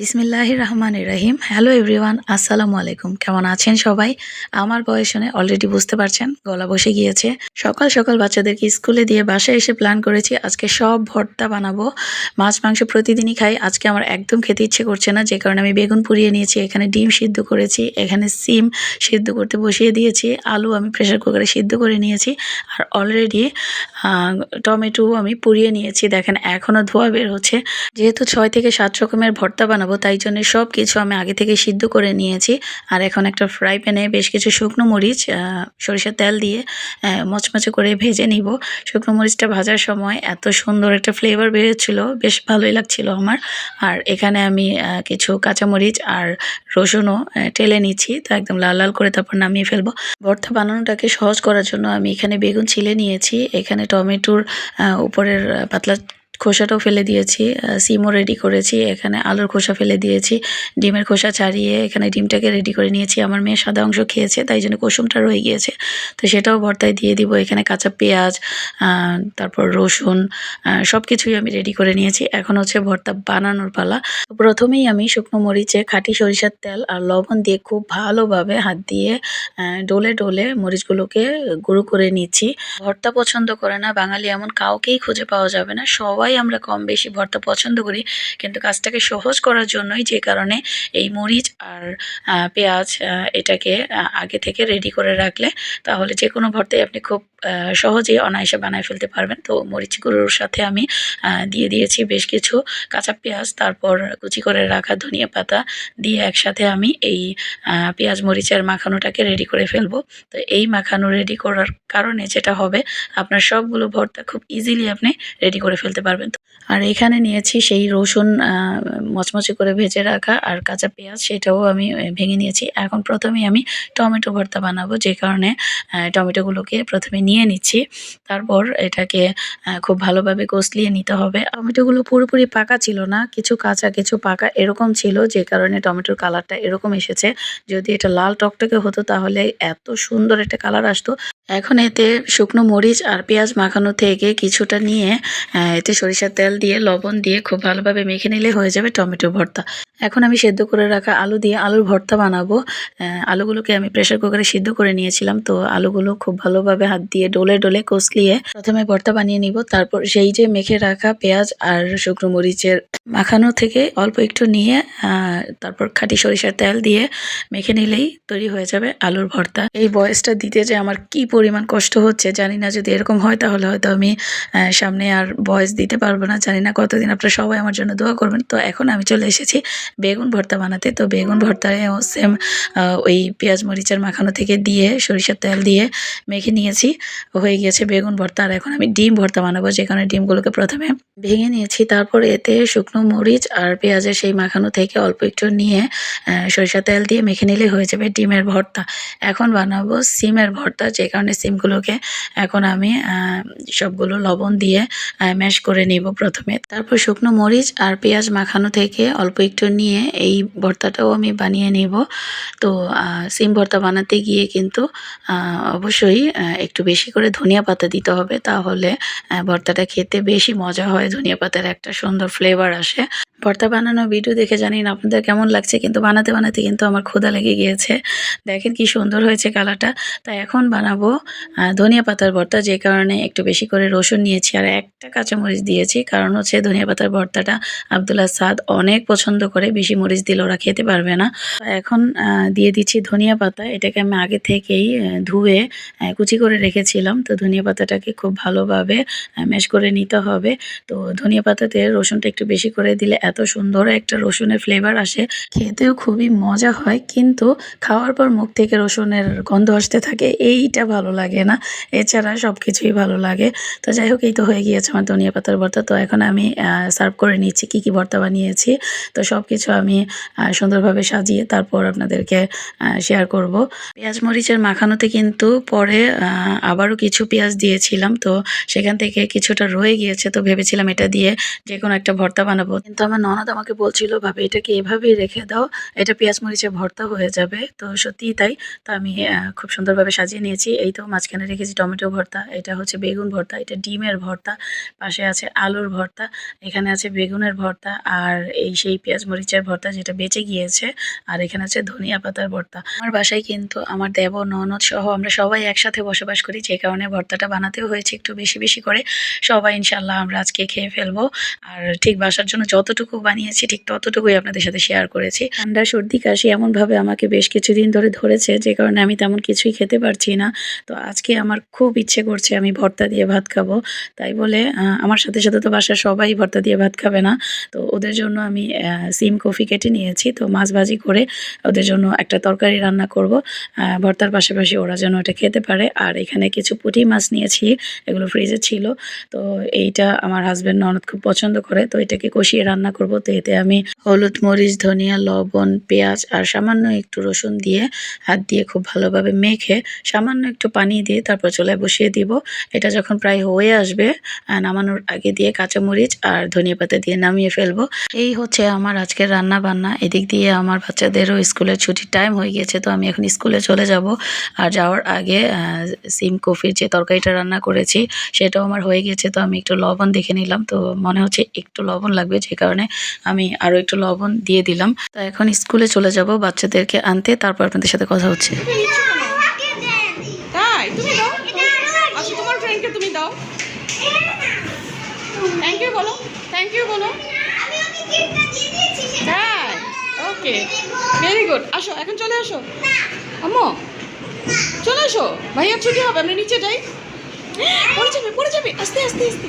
বিসমিল্লাহ রহমান রহিম hello everyone আসসালামু আলাইকুম। কেমন আছেন সবাই? আমার বয়স শুনে অলরেডি বুঝতে পারছেন, গলা বসে গিয়েছে। সকাল সকাল বাচ্চাদেরকে স্কুলে দিয়ে বাসায় এসে প্ল্যান করেছি, আজকে সব ভর্তা বানাবো। মাছ, মাংস প্রতিদিনই খাই। আজকে আমার একদম খেতে ইচ্ছে করছে না, যে কারণে আমি বেগুন পুড়িয়ে নিয়েছি, এখানে ডিম সিদ্ধ করেছি, এখানে সিম সিদ্ধ করতে বসিয়ে দিয়েছি, আলু আমি প্রেশার কুকারে সিদ্ধ করে নিয়েছি, আর অলরেডি টমেটো আমি পুড়িয়ে নিয়েছি। দেখেন এখনও ধোয়া বের হচ্ছে। যেহেতু ছয় থেকে সাত রকমের ভর্তা বানাবো তাই জন্য সব কিছু আমি আগে থেকে সিদ্ধ করে নিয়েছি। আর এখন একটা ফ্রাই প্যানে বেশ কিছু শুকনো মরিচ সরিষার তেল দিয়ে মচমচে করে ভেজে নিব। শুকনো মরিচটা ভাজার সময় এত সুন্দর একটা ফ্লেভার বেরোচ্ছিল, বেশ ভালোই লাগছিল আমার। আর এখানে আমি কিছু কাঁচামরিচ আর রসুনও টেলে নিচ্ছি। তো একদম লাল লাল করে তারপর নামিয়ে ফেলব। ভর্তা বানানোটাকে সহজ করার জন্য আমি এখানে বেগুন ছিলে নিয়েছি। এখানে টমেটোর উপরের পাতলা খোসাটাও ফেলে দিয়েছি সিমও রেডি করেছি, এখানে আলুর খোসা ফেলে দিয়েছি, ডিমের খোসা ছাড়িয়ে এখানে ডিমটাকে রেডি করে নিয়েছি। আমার মেয়ে সাদা অংশ খেয়েছে, তাই জন্য কুসুমটা রয়ে গিয়েছে। তো সেটাও ভর্তায় দিয়ে দিব, এখানে কাঁচা পেঁয়াজ তারপর রসুন সব কিছুই আমি রেডি করে নিয়েছি। এখন হচ্ছে ভর্তা বানানোর পালা। প্রথমেই আমি শুকনো মরিচে খাঁটি সরিষার তেল আর লবণ দিয়ে খুব ভালোভাবে হাত দিয়ে ডলে ডলে মরিচগুলোকে গুঁড়ো করে নিচ্ছি। ভর্তা পছন্দ করে না, বাঙালি এমন কাউকেই খুঁজে পাওয়া যাবে না, সবাই আমরা কম বেশি ভর্তা পছন্দ করি, কিন্তু কাজটাকে সহজ করার জন্যই যে কারণে এই মরিচ আর পেঁয়াজ এটাকে আগে থেকে রেডি করে রাখলে তাহলে যে কোনো ভর্তাই আপনি খুব সহজেই অনায়াসে বানায় ফেলতে পারবেন। তো মরিচ গুঁড়োর সাথে আমি দিয়ে দিয়েছি বেশ কিছু কাঁচা পেঁয়াজ, তারপর কুচি করে রাখা ধনিয়া পাতা দিয়ে একসাথে আমি এই পেঁয়াজ মরিচের মাখানোটাকে রেডি করে ফেলব। তো এই মাখানো রেডি করার কারণে যেটা হবে, আপনার সবগুলো ভর্তা খুব ইজিলি আপনি রেডি করে ফেলতে পারবেন। তো আর এখানে নিয়েছি সেই রসুন মচমচে করে ভেজে রাখা আর কাঁচা পেঁয়াজ, সেটাও আমি ভেঙে নিয়েছি। এখন প্রথমে আমি টমেটো ভর্তা বানাবো, যে কারণে টমেটোগুলোকে প্রথমে নিয়ে নিচ্ছি। তারপর এটাকে খুব ভালোভাবে কষলিয়ে নিতে হবে। টমেটোগুলো পুরোপুরি পাকা ছিল না, কিছু কাঁচা, কিছু পাকা, এরকম ছিল, যে কারণে টমেটোর কালারটা এরকম এসেছে। যদি এটা লাল টকটকে হতো, তাহলে এত সুন্দর একটা কালার আসতো। এখন এতে শুকনো মরিচ আর পেঁয়াজ মাখানো থেকে কিছুটা নিয়ে এতে সরিষার তেল দিয়ে, লবণ দিয়ে খুব ভালোভাবে মেখে নিলে হয়ে যাবে টমেটো ভর্তা। এখন আমি সেদ্ধ করে রাখা আলু দিয়ে আলুর ভর্তা বানাবো। আলুগুলোকে আমি প্রেশার কুকারে সিদ্ধ করে নিয়েছিলাম। তো আলুগুলো খুব ভালোভাবে হাত দিয়ে ডলে ডোলে কষলিয়ে প্রথমে ভর্তা বানিয়ে নিব। তারপর সেই যে মেখে রাখা পেঁয়াজ আর শুকনো মরিচের মাখানো থেকে অল্প একটু নিয়ে তারপর খাঁটি সরিষার তেল দিয়ে মেখে নিলেই তৈরি হয়ে যাবে আলুর ভর্তা। এই বয়সটা দিতে যে আমার কি পরিমাণ কষ্ট হচ্ছে জানি না। যদি এরকম হয় তাহলে হয়তো আমি সামনে আর ভয়েস দিতে পারব না জানি না কতদিন আপনারা সবাই আমার জন্য দোয়া করবেন। তো এখন আমি চলে এসেছি বেগুন ভর্তা বানাতে। তো বেগুন ভর্তায়ও সেম ওই পেঁয়াজ মরিচের মাখানো থেকে দিয়ে সরিষার তেল দিয়ে মেখে নিয়েছি। হয়ে গিয়েছে বেগুন ভর্তা। আর এখন আমি ডিম ভর্তা বানাবো যেখানে ডিমগুলোকে প্রথমে ভেঙে নিয়েছি। তারপর এতে শুকনো মরিচ আর পেঁয়াজের সেই মাখানো থেকে অল্প একটু নিয়ে আহ, সরিষার তেল দিয়ে মেখে নিলে হয়ে যাবে ডিমের ভর্তা। এখন বানাবো সিমের ভর্তা যে কারণে সিমগুলোকে এখন আমি সবগুলো লবণ দিয়ে ম্যাশ করে নিব প্রথমে। তারপর শুকনো মরিচ আর পেঁয়াজ মাখানো থেকে অল্প একটু নিয়ে এই ভর্তাটাও আমি বানিয়ে নেব। তো সিম ভর্তা বানাতে গিয়ে কিন্তু অবশ্যই একটু বেশি করে ধনিয়া পাতা দিতে হবে। তাহলে ভর্তাটা খেতে বেশি মজা হয়, ধনিয়া পাতার একটা সুন্দর ফ্লেভার আসে। ভর্তা বানানো ভিডিও দেখে জানি না আপনাদের কেমন লাগছে? কিন্তু বানাতে বানাতে কিন্তু আমার ক্ষুদা লেগে গিয়েছে। দেখেন কি সুন্দর হয়েছে কালারটা। তাই এখন বানাবো ধনিয়া পাতার ভর্তা, যে কারণে একটু বেশি করে রসুন নিয়েছি আর একটা কাঁচামরিচ দিয়েছি। কারণ হচ্ছে ধনিয়া পাতার ভর্তাটা আবদুল্লাহ সাদ অনেক পছন্দ করে, বেশি মরিচ দিলে ওরা খেতে পারবে না। এখন দিয়ে দিচ্ছি ধনিয়া পাতা। এটাকে আমি আগে থেকেই ধুয়ে কুচি করে রেখেছিলাম। তো ধনিয়া পাতাটাকে খুব ভালোভাবে ম্যাশ করে নিতে হবে। তো ধনিয়া পাতাতে রসুনটা একটু বেশি করে দিলে এত সুন্দর একটা রসুনের ফ্লেভার আসে। খেতেও খুবই মজা হয়, কিন্তু খাওয়ার পর মুখ থেকে রসুনের গন্ধ আসতে থাকে, এইটা ভালো লাগে না। এছাড়া সব কিছুই ভালো লাগে। তো যাই হোক, এই তো হয়ে গিয়েছে আমার ধনিয়া পাতার ভর্তা। তো এখন আমি সার্ভ করে নিচ্ছি, কি কি ভর্তা বানিয়েছি। তো সব কিছু আমি সুন্দরভাবে সাজিয়ে তারপর আপনাদেরকে শেয়ার করব। পেঁয়াজ মরিচের মাখানোতে কিন্তু পরে আবারও কিছু পেঁয়াজ দিয়েছিলাম। তো সেখান থেকে কিছুটা রয়ে গিয়েছে। তো ভেবেছিলাম এটা দিয়ে যে কোনো একটা ভর্তা বানাবো। কিন্তু আমার আমার ননদ আমাকে বলছিল, ভাবে, এটাকে এভাবেই রেখে দাও, এটা পেঁয়াজ মরিচে ভর্তা হয়ে যাবে। তো সত্যিই তাই। তো আমি খুব সুন্দরভাবে সাজিয়ে নিয়েছি। এই তো মাঝখানে রেখেছি টমেটো ভর্তা, এটা হচ্ছে বেগুন ভর্তা, এটা ডিমের ভর্তা, পাশে আছে আলুর ভর্তা, এখানে আছে বেগুনের ভর্তা, আর এই সেই পেঁয়াজ মরিচের ভর্তা যেটা বেঁচে গিয়েছে, আর এখানে আছে ধনিয়া পাতার ভর্তা। আমার বাসায় কিন্তু আমার দেব, ননদ সহ আমরা সবাই একসাথে বসবাস করি, যে কারণে ভর্তাটা বানাতেও হয়েছে একটু বেশি বেশি করে। সবাই ইনশাল্লাহ আমরা আজকে খেয়ে ফেলব। আর ঠিক বাসার জন্য যতটুকু বানিয়েছি, ঠিক ততটুকুই আপনাদের সাথে শেয়ার করেছি। ঠান্ডা, সর্দি, কাশি এমনভাবে আমাকে বেশ কিছুদিন ধরে ধরেছে, যে কারণে আমি তেমন কিছুই খেতে পারছি না। তো আজকে আমার খুব ইচ্ছে করছে আমি ভর্তা দিয়ে ভাত খাব। তাই বলে আমার সাথে সাথে তো বাসার সবাই ভর্তা দিয়ে ভাত খাবে না। তো ওদের জন্য আমি সিম কফি কেটে নিয়েছি। তো মাছ ভাজি করে ওদের জন্য একটা তরকারি রান্না করব। ভর্তার পাশাপাশি ওরা যেন এটা খেতে পারে। আর এখানে কিছু পুঁটি মাছ নিয়েছি, এগুলো ফ্রিজে ছিল। তো এইটা আমার হাজব্যান্ড ননদ খুব পছন্দ করে। তো এটাকে কষিয়ে রান্না করব। তো এতে আমি হলুদ, মরিচ, ধনিয়া, লবণ, পেঁয়াজ আর সামান্য একটু রসুন দিয়ে হাত দিয়ে খুব ভালোভাবে মেখে সামান্য একটু পানি দিয়ে তারপর চুলায় বসিয়ে দিব। এটা যখন প্রায় হয়ে আসবে নামানোর আগে দিয়ে কাঁচামরিচ আর ধনিয়া পাতা দিয়ে নামিয়ে ফেলব। এই হচ্ছে আমার আজকের রান্না বান্না এদিক দিয়ে আমার বাচ্চাদেরও স্কুলের ছুটির টাইম হয়ে গিয়েছে, তো আমি এখন স্কুলে চলে যাব। আর যাওয়ার আগে সিম, কফির যে তরকারিটা রান্না করেছি, সেটাও আমার হয়ে গেছে তো আমি একটু লবণ দেখে নিলাম। তো মনে হচ্ছে একটু লবণ লাগবে, যে কারণে আমি আরও একটু লবণ দিয়ে দিলাম। তো এখন স্কুলে চলে যাব, বাচ্চাদেরকে আনতে, তারপর আপনাদের সাথে কথা হচ্ছে। দাও আচ্ছা থ্যাংক ইউ বলো। থ্যাংক ইউ বলো। ওকে গুড আসো, এখন চলে আসো। আম্মু, চলে আসো। ভাইয়া ছুটি হবে, আমরা নিচে যাই। পড়ে যাবে পড়ে যাবে। আস্তে আস্তে আস্তে।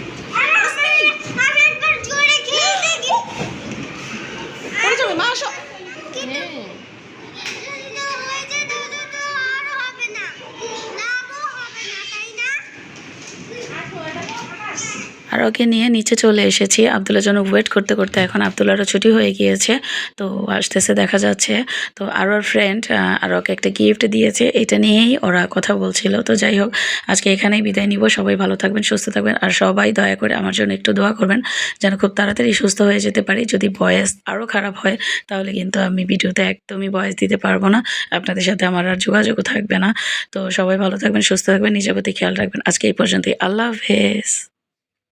আর ওকে নিয়ে নিচে চলে এসেছি। আবদুল্লার জন্য ওয়েট করতে করতে এখন আবদুল্লারও ছুটি হয়ে গিয়েছে। তো আসতেছে দেখা যাচ্ছে। তো আর ওর ফ্রেন্ড আর ওকে একটা গিফট দিয়েছে। এটা নিয়েই ওরা কথা বলছিল। তো যাই হোক, আজকে এখানেই বিদায় নিব। সবাই ভালো থাকবেন, সুস্থ থাকবেন। আর সবাই দয়া করে আমার জন্য একটু দোয়া করবেন যেন খুব তাড়াতাড়ি সুস্থ হয়ে যেতে পারি। যদি বয়স আরও খারাপ হয়, তাহলে কিন্তু আমি ভিডিওতে একদমই বয়স দিতে পারব না। আপনাদের সাথে আমার আর যোগাযোগও থাকবে না। তো সবাই ভালো থাকবেন, সুস্থ থাকবেন নিজের প্রতি খেয়াল রাখবেন। আজকে এই পর্যন্তই। আল্লাহ হাফেজ।